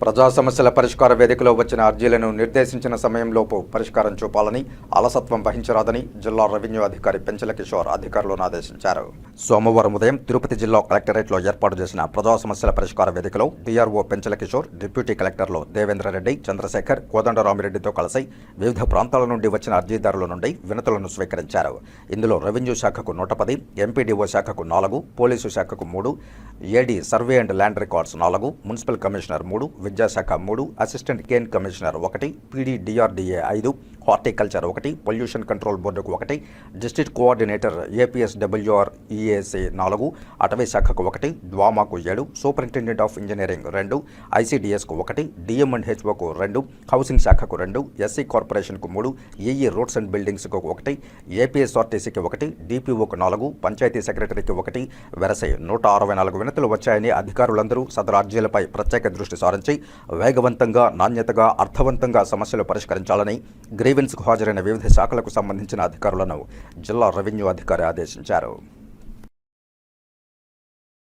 ప్రజా సమస్యల పరిష్కార వేదికలో వచ్చిన అర్జీలను నిర్దేశించిన సమయంలోపు పరిష్కారం చూపాలని అలసత్వం వహించరాదని జిల్లా రెవెన్యూ అధికారి పెంచల కిషోర్ అధికారులను ఆదేశించారు. సోమవారం ఉదయం తిరుపతి జిల్లా కలెక్టరేట్లో ఏర్పాటు చేసిన ప్రజా సమస్యల పరిష్కార వేదికలో టీఆర్ఓ పెంచల కిషోర్ డిప్యూటీ కలెక్టర్లు దేవేంద్రరెడ్డి చంద్రశేఖర్ కోదండరామిరెడ్డితో కలిసి వివిధ ప్రాంతాల నుండి వచ్చిన అర్జీదారుల నుండి వినతులను స్వీకరించారు. ఇందులో రెవెన్యూ శాఖకు నూట పది ఎంపీడీఓ శాఖకు నాలుగు పోలీసు శాఖకు మూడు AD survey and land records నాలుగు మున్సిపల్ కమిషనర్ మూడు విద్యాశాఖ మూడు అసిస్టెంట్ కేన్ కమిషనర్ ఒకటి పీడీడిఆర్డీఏ ఐదు హార్టికల్చర్ ఒకటి పొల్యూషన్ కంట్రోల్ బోర్డుకు ఒకటి district coordinator APS WR EAC నాలుగు అటవీ శాఖకు ఒకటి ద్వామాకు ఏడు సూపరింటెండెంట్ ఆఫ్ ఇంజనీరింగ్ రెండు ఐసీడీఎస్కు ఒకటి డిఎం అండ్ హెచ్ఓకు రెండు హౌసింగ్ శాఖకు రెండు ఎస్సీ కార్పొరేషన్కు మూడు ఏఈ రోడ్స్ అండ్ బిల్డింగ్స్కు ఒకటి ఏపీఎస్ఆర్టీసీకి ఒకటి డిపిఓకు నాలుగు పంచాయతీ సెక్రటరీకి ఒకటి వెరసై నూట అరవై నాలుగు వినతులు వచ్చాయని అధికారులందరూ సదరు అర్జీలపై ప్రత్యేక దృష్టి సారించి వేగవంతంగా నాణ్యతగా అర్థవంతంగా సమస్యలు పరిష్కరించాలని గ్రీవెన్స్కు హాజరైన వివిధ శాఖలకు సంబంధించిన అధికారులను జిల్లా రెవెన్యూ అధికారి ఆదేశించారు.